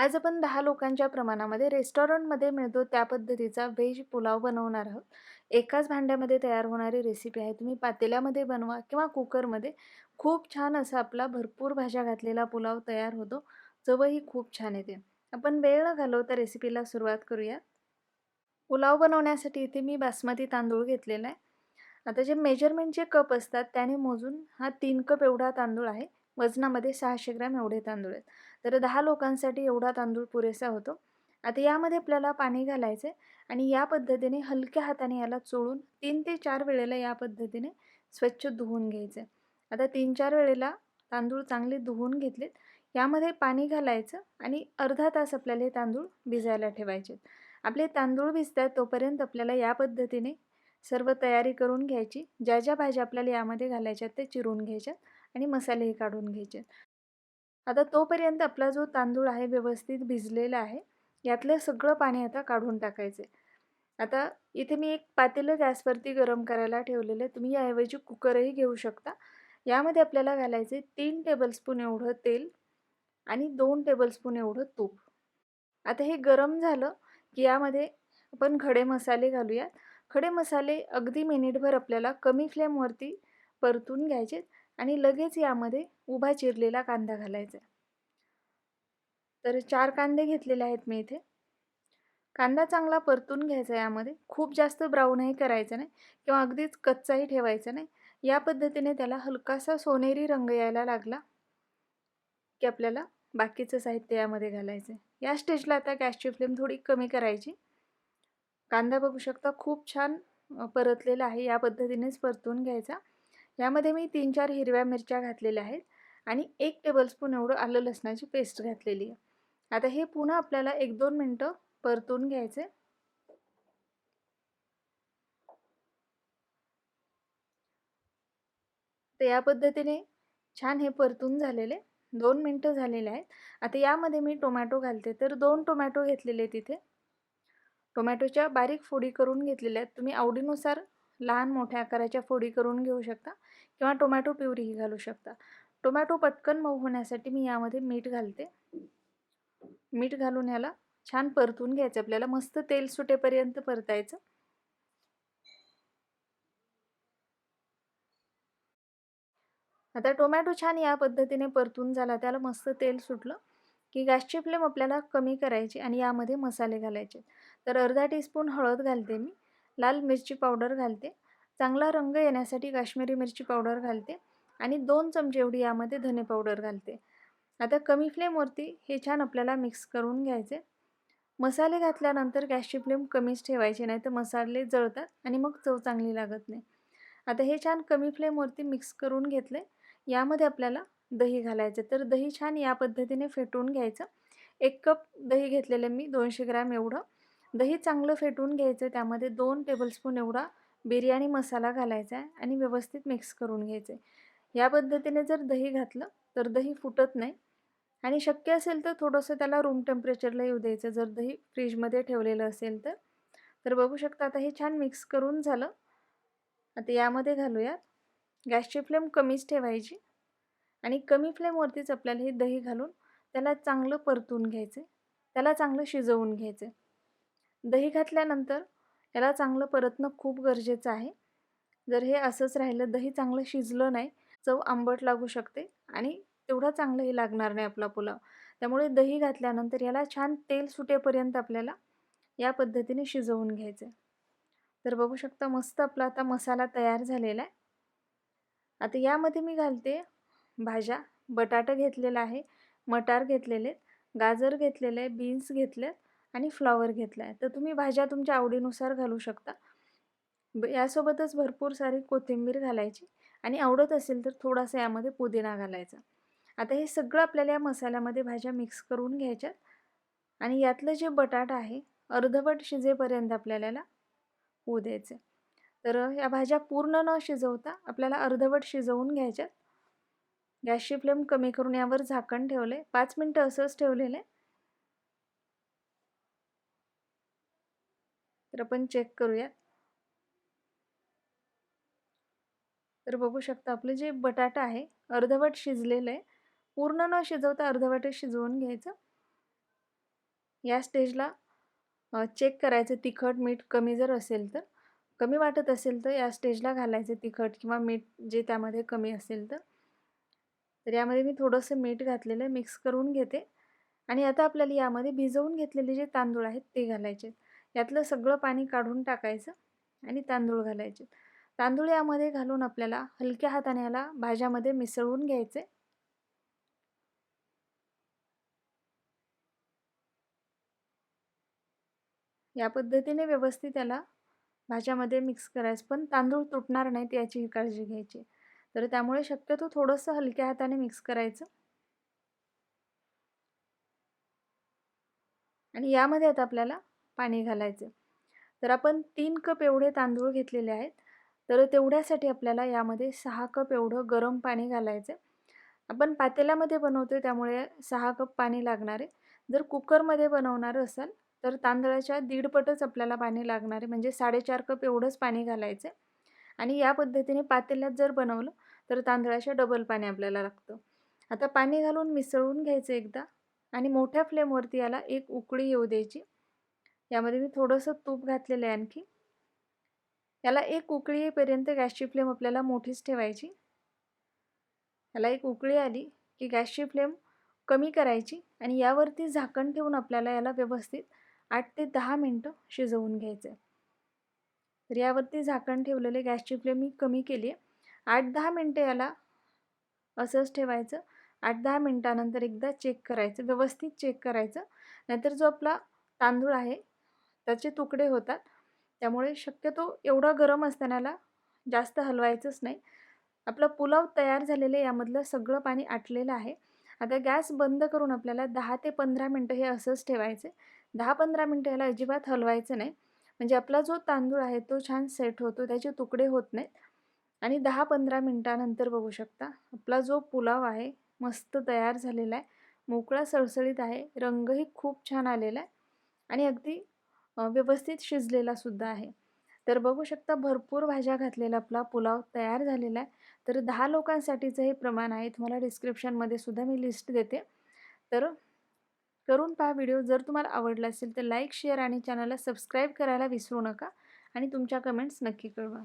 आज आपण दहा लोकांच्या प्रमाणामध्ये रेस्टॉरंटमध्ये मिळतो त्या पद्धतीचा व्हेज पुलाव बनवणार आहोत. एकाच भांड्यामध्ये तयार होणारी रेसिपी आहे. तुम्ही पातेल्यामध्ये बनवा किंवा कुकरमध्ये. खूप छान असा आपला भरपूर भाज्या घातलेला पुलाव तयार होतो. चवही खूप छान येते. आपण वेळ न घालवता रेसिपीला सुरुवात करूया. पुलाव बनवण्यासाठी इथे मी बासमती तांदूळ घेतलेला आहे. आता जे मेजरमेंटचे कप असतात त्याने मोजून हा तीन कप एवढा तांदूळ आहे. वजनामध्ये सहाशे ग्रॅम एवढे तांदूळ आहेत. तर दहा लोकांसाठी एवढा तांदूळ पुरेसा होतो. आता यामध्ये आपल्याला पाणी घालायचं आहे आणि या पद्धतीने हलक्या हाताने याला चोळून तीन ते चार वेळेला या पद्धतीने स्वच्छ धुवून घ्यायचं आता तीन चार वेळेला तांदूळ चांगले धुवून घेतलेत. यामध्ये पाणी घालायचं आणि अर्धा तास आपल्याला हे तांदूळ भिजायला ठेवायचे आपले तांदूळ भिजतात तोपर्यंत आपल्याला या पद्धतीने सर्व तयारी करून घ्यायची. ज्या ज्या भाज्या आपल्याला यामध्ये घालायच्यात ते चिरून घ्यायच्यात आणि मसालेही काढून घ्यायचे. आता तोपर्यंत आपला जो तांदूळ आहे व्यवस्थित भिजलेला आहे यातलं सगळं पाणी आता काढून टाकायचे आता इथे मी एक पातेलं गॅसवरती गरम करायला ठेवलेलं आहे. तुम्ही याऐवजी कुकरही घेऊ शकता. यामध्ये आपल्याला घालायचे तीन टेबलस्पून एवढं तेल आणि दोन टेबलस्पून एवढं तूप. आता हे गरम झालं की यामध्ये आपण खडे मसाले घालूयात. खडे मसाले अगदी मिनिटभर आपल्याला कमी फ्लेमवरती परतून घ्यायचे आणि लगेच यामध्ये उभा चिरलेला कांदा घालायचा. तर चार कांदे घेतलेले आहेत मी इथे. कांदा चांगला परतून घ्यायचा यामध्ये. खूप जास्त ब्राऊनही करायचं नाही किंवा अगदीच कच्चाही ठेवायचा नाही. या पद्धतीने त्याला हलकासा सोनेरी रंग यायला लागला की आपल्याला बाकीचं साहित्य यामध्ये घालायचं आहे या स्टेजला आता गॅसची फ्लेम थोडी कमी करायची. कांदा बघू शकता खूप छान परतलेला आहे. या पद्धतीनेच परतून घ्यायचा. यामध्ये मी तीन चार हिरव्या मिरच्या घातलेल्या आहेत आणि एक टेबलस्पून एवढं आलं लसणाची पेस्ट घातलेली आहे. आता हे पुन्हा आपल्याला एक दोन मिनटं परतून घ्यायचे. तर या पद्धतीने छान हे परतून झालेले. दोन मिनटं झालेले आहेत. आता यामध्ये मी टोमॅटो घालते. तर दोन टोमॅटो घेतलेले तिथे टोमॅटोच्या बारीक फोडी करून घेतलेल्या आहेत. तुम्ही आवडीनुसार लहान मोठ्या आकाराच्या फोडी करून घेऊ शकता किंवा टोमॅटो प्युरीही घालू शकता. टोमॅटो पटकन मऊ होण्यासाठी मी यामध्ये मीठ घालते. मीठ घालून याला छान परतून घ्यायचं. आपल्याला मस्त तेल सुटेपर्यंत परतायचं. आता टोमॅटो छान या पद्धतीने परतून झाला. त्याला मस्त तेल सुटलं की गॅसची फ्लेम आपल्याला कमी करायची आणि यामध्ये मसाले घालायचे. तर अर्धा टीस्पून हळद घालते मी. लाल मिरची पावडर घालते. चांगला रंग येण्यासाठी काश्मीरी मिरची पावडर घालते आणि दोन चमचे एवढी यामध्ये धने पावडर घालते. आता कमी फ्लेमवरती हे छान आपल्याला मिक्स करून घ्यायचे. मसाले घातल्यानंतर गॅसची फ्लेम कमीच ठेवायची नाही तर मसाले जळतात आणि मग चव चांगली लागत नाही. आता हे छान कमी फ्लेमवरती मिक्स करून घेतले. यामध्ये आपल्याला दही घालायचं. तर दही छान या पद्धतीने फेटून घ्यायचं. एक कप दही घेतलेलं मी दोनशे ग्रॅम एवढं. दही चांगलं फेटून घ्यायचं त्यामध्ये दोन टेबलस्पून एवढा बिर्याणी मसाला घालायचा आहे आणि व्यवस्थित मिक्स करून घ्यायचं आहे. या पद्धतीने जर दही घातलं तर दही फुटत नाही आणि शक्य असेल तर थोडंसं त्याला रूम टेम्परेचरला येऊ द्यायचं. जर दही फ्रीजमध्ये ठेवलेलं असेल तर. तर बघू शकता आता हे छान मिक्स करून झालं. आता यामध्ये घालूयात. गॅसची फ्लेम कमीच ठेवायची आणि कमी फ्लेमवरतीच आपल्याला हे दही घालून त्याला चांगलं परतून घ्यायचं त्याला चांगलं शिजवून घ्यायचं दही घातल्यानंतर याला चांगलं परतणं खूप गरजेचं आहे. जर हे असंच राहिलं दही चांगलं शिजलं नाही चव आंबट लागू शकते आणि तेवढं चांगलंही लागणार नाही आपला पुलाव. त्यामुळे दही घातल्यानंतर याला छान तेल सुटेपर्यंत आपल्याला या पद्धतीने शिजवून घ्यायचं तर बघू शकता मस्त आपला आता मसाला तयार झालेला आहे. आता यामध्ये मी घालते भाज्या. बटाटा घेतलेला आहे मटार घेतलेले गाजर घेतलेले आहे बीन्स घेतलेत आणि फ्लॉवर घेतला आहे तर तुम्ही भाज्या तुमच्या आवडीनुसार घालू शकता. यासोबतच भरपूर सारी कोथिंबीर घालायची आणि आवडत असेल तर थोडासा यामध्ये पुदिना घालायचा. आता हे सगळं आपल्याला या मसाल्यामध्ये भाज्या मिक्स करून घ्यायच्यात. आणि यातलं जे बटाटा आहे अर्धवट शिजेपर्यंत आपल्याला होऊ द्यायचं तर या भाज्या पूर्ण न शिजवता आपल्याला अर्धवट शिजवून घ्यायच्यात. गॅसची फ्लेम कमी करून यावर झाकण ठेवले पाच मिनटं असंच ठेवलेलं आहे. क्षेत्र आपण चेक करूयात. तर बघू शकता आपलं जे बटाटा आहे अर्धवट शिजलेलं आहे. पूर्ण न शिजवता अर्धवट शिजवून घ्यायचं. या स्टेजला चेक करायचं तिखट मीठ कमी जर असेल तर. कमी वाटत असेल तर या स्टेजला घालायचं तिखट किंवा मीठ जे त्यामध्ये कमी असेल तर. तर यामध्ये मी थोडंसं मीठ घातलेलं आहे मिक्स करून घेते. आणि आता आपल्याला यामध्ये भिजवून घेतलेले जे तांदूळ आहेत ते घालायचे यातलं सगळं पाणी काढून टाकायचं आणि तांदूळ घालायचे. तांदूळ यामध्ये घालून आपल्याला हलक्या हाताने याला भाज्यामध्ये मिसळून घ्यायचे. या पद्धतीने व्यवस्थित याला भाज्यामध्ये मिक्स करायचं. पण तांदूळ तुटणार नाहीत याची काळजी घ्यायची. तर त्यामुळे शक्यतो थोडंसं हलक्या हाताने मिक्स करायचं. आणि यामध्ये आता आपल्याला पाणी घालायचं. तर आपण तीन कप एवढे तांदूळ घेतलेले आहेत. तर तेवढ्यासाठी आपल्याला यामध्ये सहा कप एवढं गरम पाणी घालायचं. आपण पातेल्यामध्ये बनवतो त्यामुळे सहा कप पाणी लागणार आहे. जर कुकरमध्ये बनवणार असाल तर तांदळाच्या दीडपटच आपल्याला पाणी लागणार आहे. म्हणजे साडेचार कप एवढंच पाणी घालायचं आणि या पद्धतीने पातेल्यात जर बनवलं तर तांदळाच्या डबल पाणी आपल्याला लागतं. आता पाणी घालून मिसळून घ्यायचं एकदा. आणि मोठ्या फ्लेमवरती याला एक उकळी येऊ द्यायची. यामध्ये मी थोडंसं तूप घातलेलं आहे आणखी. याला एक उकळी येईपर्यंत गॅसची फ्लेम आपल्याला मोठीच ठेवायची. याला एक उकळी आली की गॅसची फ्लेम कमी करायची आणि यावरती झाकण ठेवून आपल्याला याला व्यवस्थित आठ ते दहा मिनटं शिजवून घ्यायचं तर यावरती झाकण ठेवलेले गॅसची फ्लेम मी कमी केली आहे. आठ दहा मिनटं याला असंच ठेवायचं. आठ दहा मिनटानंतर एकदा चेक करायचं व्यवस्थित चेक करायचं. नाहीतर जो आपला तांदूळ आहे त्याचे तुकडे होतात. त्यामुळे शक्यतो एवढा गरम असतानाला जास्त हलवायचंच नाही. आपला पुलाव तयार झालेले यामधलं सगळं पाणी आटलेलं आहे. आता गॅस बंद करून आपल्याला दहा ते पंधरा मिनटं हे असंच ठेवायचे. दहा पंधरा मिनटं याला अजिबात हलवायचं नाही. म्हणजे आपला जो तांदूळ आहे तो छान सेट होतो त्याचे तुकडे होत नाहीत. आणि दहा पंधरा मिनटानंतर बघू शकता आपला जो पुलाव आहे मस्त तयार झालेला आहे. मोकळा सळसळीत आहे. रंगही खूप छान आलेला आहे. आणि अगदी व्यवस्थित शिजलेला सुद्धा आहे. तर बघू शकता भरपूर भाज्या घातलेला आपला पुलाव तयार झालेला आहे. तर दहा लोकांसाठीचं हे प्रमाण आहे. तुम्हाला डिस्क्रिप्शनमध्ये सुद्धा मी लिस्ट देते. तर करून पहा व्हिडिओ जर तुम्हाला आवडला असेल तर लाईक शेअर आणि चॅनलला सबस्क्राईब करायला विसरू नका. आणि तुमच्या कमेंट्स नक्की कळवा.